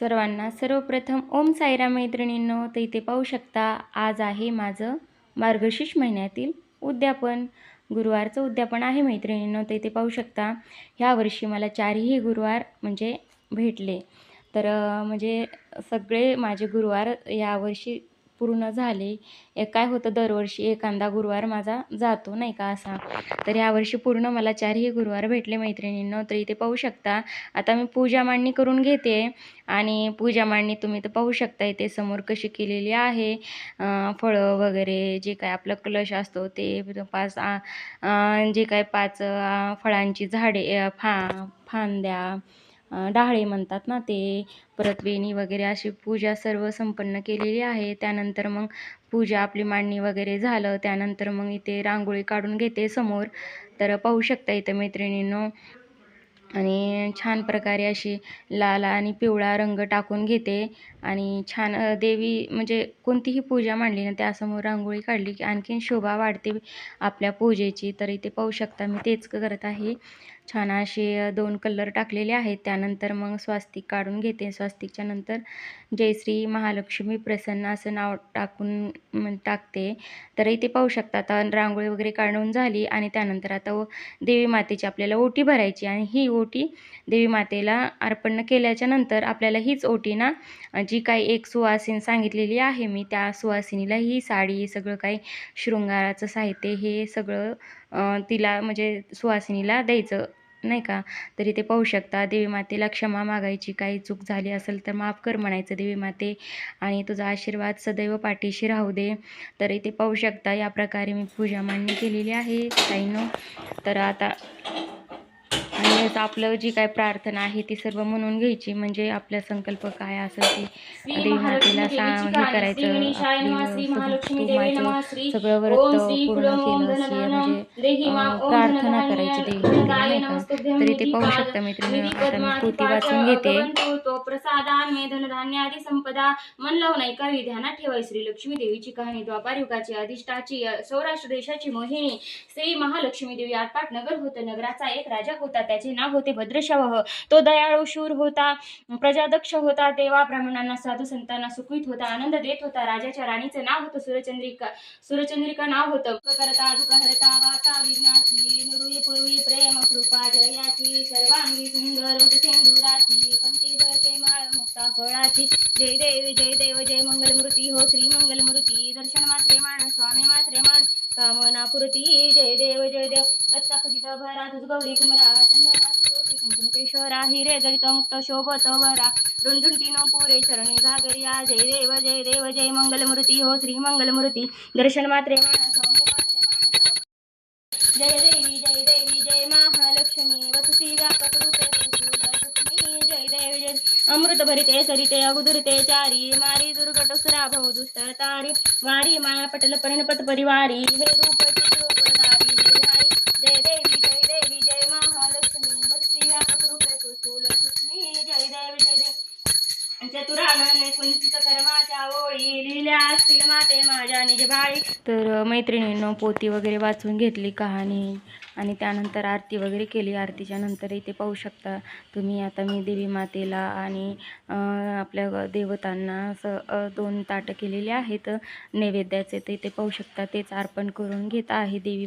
सर्वांना सर्वप्रथम ओम सायरा मैत्रिणींनो तर इथे पाहू शकता आज आहे माझं मार्गशीर्ष महिन्यातील उद्यापन. गुरुवारचं उद्यापन आहे मैत्रिणींनो तर इथे पाहू शकता ह्या वर्षी मला चारही गुरुवार म्हणजे भेटले. तर म्हणजे सगळे माझे गुरुवार यावर्षी पूर्ण झाले. काय होतं दरवर्षी एखादा गुरुवार माझा जातो नाही का असा. तर यावर्षी पूर्ण मला चारही गुरुवार भेटले मैत्रिणींनो तर इथे पाहू शकता. आता मी पूजा मांडणी करून घेते आणि पूजा मांडणी तुम्ही तर पाहू शकता इथे समोर कशी केलेली आहे. फळं वगैरे जे काय आपलं कलश असतो ते पाच जे काय पाच फळांची झाडे फा फांद्या डहाळे म्हणतात ना ते परत वेणी वगैरे अशी पूजा सर्व संपन्न केलेली आहे. त्यानंतर मग पूजा आपली मांडणी वगैरे झालं. त्यानंतर मग इथे रांगोळी काढून घेते समोर. तर पाहू शकता इथं मैत्रिणींनो. आणि छान प्रकारे अशी लाल आणि पिवळा रंग टाकून घेते. आणि छान देवी म्हणजे कोणतीही पूजा मांडली ना त्यासमोर रांगोळी काढली की आणखीन शोभा वाढते आपल्या पूजेची. तर इथे पाहू शकता मी तेच करत आहे. छान असे दोन कलर टाकलेले आहेत. त्यानंतर मग स्वास्तिक काढून घेते. स्वास्तिकच्या नंतर जयश्री महालक्ष्मी प्रसन्न असं नाव टाकून टाकते. तर इथे पाहू शकता आता रांगोळी वगैरे काढून झाली आणि त्यानंतर आता देवी मातेची आपल्याला ओटी भरायची आणि ही ओटी देवी मातेला अर्पण केल्याच्यानंतर आपल्याला हीच ओटी ना जी काही एक सुवासिन सांगितलेली आहे मी त्या सुवासिनीला ही साडी सगळं काही शृंगाराचं साहित्य हे सगळं तिला म्हणजे सुवासिनीला द्यायचं नाही का? तरी ते पाहू शकता देवी मातेला क्षमा मागायची काही चूक झाली असेल तर माफ कर म्हणायचं देवी माते. आणि तुझा आशीर्वाद सदैव पाठीशी राहू दे. तर इथे पाहू शकता या प्रकारे मी पूजा मांडणी केलेली आहे ताईनो. तर आता आता आपलं जी काय प्रार्थना आहे ती सर्व म्हणून घ्यायची. म्हणजे आपला संकल्प काय असेल ती देवी मातेला हे करायचं तू सगळं व्रत पूर्ण केलं म्हणजे प्रार्थना धनधान्य करायची देवी नाही का? तर इथे पाहू शकता मैत्रिणी आता मी पोती वाचून घेते. भगवंतो तो प्रसादान मे धनधान्यादी संपदा मन लावून कवी ध्यानात ठेवाय श्री लक्ष्मी देवीची कहाणी द्वापार युगाची अधिष्ठाची सौराष्ट्र देशाची मोहिनी. श्री महालक्ष्मी देवी आटपाट नगर होतं नगराचा एक राजा होता त्याचे नाव होते भद्रशवह तो दयाळू शूर होता प्रजादक्ष होता देवा ब्राह्मणांना साधू संतांना सुखीत होता आनंद देत होता राजाच्या राणीचं नाव होतं सूर्यचंद्रिका सूर्यचंद्रिका नाव होतं. करता दुःख हरता वाता विघ्नाची नुरुई पुरवी प्रेम कृपा जयाची सर्वांगी सुंदर रूप कंठी भरते माळ मुक्ता फळाची. जय देव जय देव जय मंगलमूर्ती हो श्री मंगलमूर्ती दर्शन मात्रे मान स्वामी मात्रे मान कामना पुरती. जय देव जय देव. दत्ता खचित भरा तुझ गौरी कुमरा चंद्रासी कुमकुम केशोरा हिरे जडित मुक्त शोभत वरा. रुंधुंटीनो पुरे चरणी घागरिया. जय देव जय देव जय मंगलमूर्ती हो श्री मंगलमूर्ती दर्शन मात्रे मान हो, जय देवी जय देवी जय महालक्ष्मी. वसती व्यापक अमृत भरित सरिते अगुदुरते चारी. मारी दुर्गट सुरा भव दुस्तर तारी. वारी माया पटल परिणपत परिवारी. हे रूप दावी निर्धारी जय देवी जय देवी जय महालक्ष्मी. वसती व्यापक कुसुल जय देवी जय देवी. चतुरानने कुंचित कर्माच्या ओळी. लिहिल्या असतील माते माझ्या निज भाळी तर मैत्रिणींनो पोती वगैरे वाचून घेतली कहाणी. आणि त्यानंतर आरती वगैरे केली. आरतीच्या नंतर इथे पाहू शकता तुम्ही आता मी देवी मातेला आणि आपल्या देवतांना असं दोन ताटं केलेली आहेत. नैवेद्याचे तर इथे पाहू शकता. तेच अर्पण करून घेत आहे देवी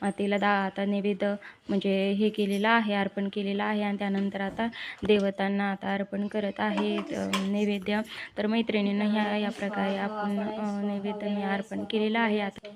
तिला मातेला दा आता नैवेद्य म्हणजे हे केलेलं आहे अर्पण केलेलं आहे आणि त्यानंतर आता देवतांना आता अर्पण करत आहे नैवेद्य. तर मैत्रिणींना ह्या या प्रकारे आपण नैवेद्य हे अर्पण केलेलं आहे. आता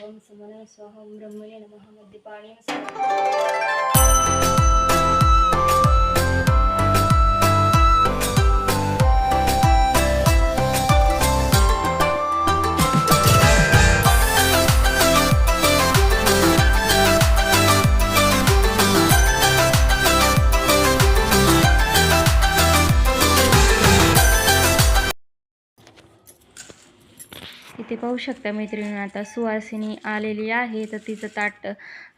इथे पाहू शकता मैत्रिणीनं आता सुवासिनी आलेली आहे तर तिचं ताट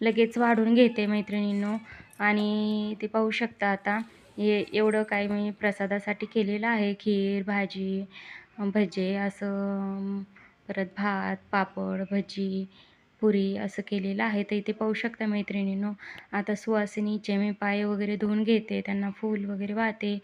लगेच वाढून घेते मैत्रिणींनो. आणि ते पाहू शकता आता हे एवढं काय मी प्रसादासाठी केलेलं आहे खीर भाजी भजे असं परत भात पापड भजी पुरी असं केलेलं आहे. तर इथे पाहू शकता मैत्रिणींनो आता सुवासिनीचे मी पाय वगैरे धुवून घेते त्यांना फूल वगैरे वाहते.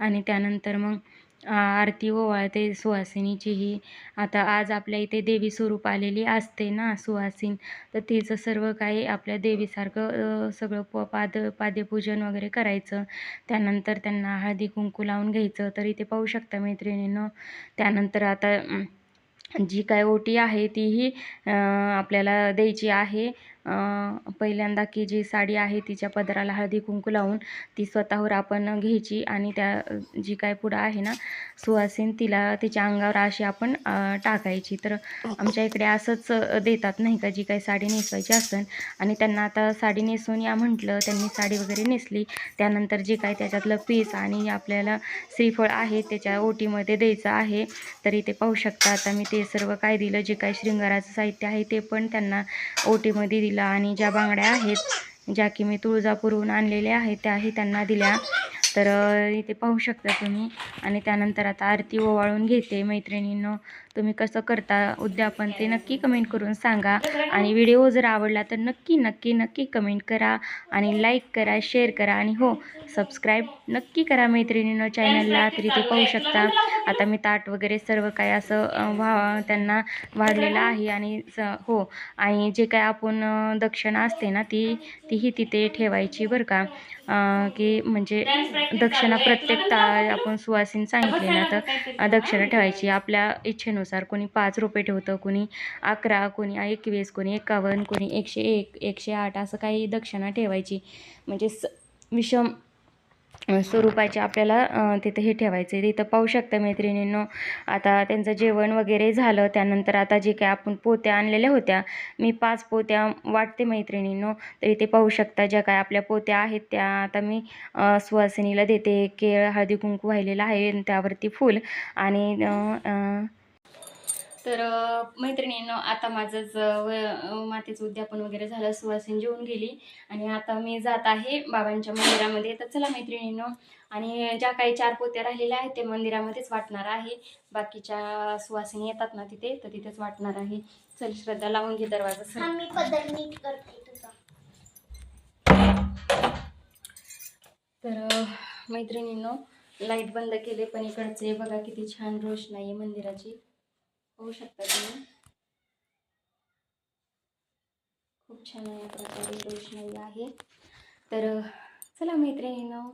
आणि त्यानंतर मग आरती ओवाळते सुवासिनीचीही आता आज आपल्या इथे देवी स्वरूप आलेली असते ना सुवासीन तर तिचं सर्व काही आपल्या देवीसारखं सगळं प पाद पाद्यपूजन वगैरे करायचं. त्यानंतर त्यांना हळदी कुंकू लावून घ्यायचं तर इथे पाहू शकता मैत्रिणीनं. त्यानंतर आता जी काय ओटी आहे तीही आपल्याला द्यायची आहे. पहिल्यांदा की जी साडी आहे तिच्या पदराला हळदी कुंकू लावून ती स्वतःवर आपण घ्यायची आणि त्या जी काय पुढं आहे ना सुवासीन तिला तिच्या अंगावर अशी आपण टाकायची. तर आमच्या इकडे असंच देतात नाही का जी काही साडी नेसवायची असेल आणि त्यांना आता साडी नेसून या म्हटलं त्यांनी साडी वगैरे नेसली त्यानंतर जे काय त्याच्यातलं पीस आणि आपल्याला श्रीफळ आहे त्याच्या ओटीमध्ये द्यायचं आहे तर इथे पाहू शकता. आता मी ते सर्व काय दिलं जे काही शृंगाराचं साहित्य आहे ते पण त्यांना ओटीमध्ये दिलं आणि ज्या बांगड्या आहेत ज्या की मी तुळजापूरहून आणलेल्या आहेत त्याही त्यांना दिल्या. तर इथे पाहू शकता तुम्ही. आणि त्यानंतर आता आरती ओवाळून घेते मैत्रिणींनो. तुम्ही कसं करता उद्यापन ते नक्की कमेंट करून सांगा. आणि व्हिडिओ जर आवडला तर नक्की नक्की नक्की कमेंट करा आणि लाईक करा शेअर करा आणि हो सबस्क्राईब नक्की करा मैत्रिणीनं चॅनलला तरी ते पाहू शकता. आता मी ताट वगैरे सर्व काय असं वा त्यांना वाढलेलं आहे आणि स हो आणि जे काय आपण दक्षिणा असते ना ती तीही तिथे ठेवायची बरं का. की म्हणजे दक्षिणा प्रत्येक ता आपण सुवासीन सांगितले ना तर दक्षिणा ठेवायची आपल्या इच्छेनुसार. कोणी पाच रुपये ठेवतं कोणी अकरा कोणी एकवीस कोणी एकावन्न कोणी एकशे एक एकशे आठ असं काही दक्षिणा ठेवायची. म्हणजे स विषम स्वरूपाचे आपल्याला तिथं तिथे हे ठेवायचे तिथं पाहू शकता मैत्रिणींनो आता त्यांचं जेवण वगैरे झालं. त्यानंतर आता जे काय आपण पोत्या आणलेल्या होत्या मी पाच पोत्या वाटते मैत्रिणींनो. तर इथे पाहू शकता ज्या काय आपल्या पोत्या आहेत त्या आता मी सुवासिनीला देते. केळ हळदी कुंकू वाहिलेलं आहे त्यावरती फूल आणि तर मैत्रिणींनो आता माझंच व- मातेचं उद्यापन वगैरे झालं सुवासीन जेवून गेली. आणि आता मी जात आहे बाबांच्या मंदिरामध्ये. तर चला मैत्रिणींनो आणि ज्या काही चार पोत्या राहिलेल्या आहेत ते मंदिरामध्येच वाटणार आहे. बाकीच्या सुवासिनी येतात ना तिथे तर तिथेच वाटणार आहे. चल श्रद्धा लावून घे दरवाजा. सर आम्ही पदर नीट करते तुझा. तर मैत्रिणींनो लाइट बंद केले पण इकडचे बघा किती छान रोषणाई आहे मंदिराची. होऊ शकता तुम्ही. खूप छान या प्रकारे रोषणाई आहे. तर चला मैत्रिणीनं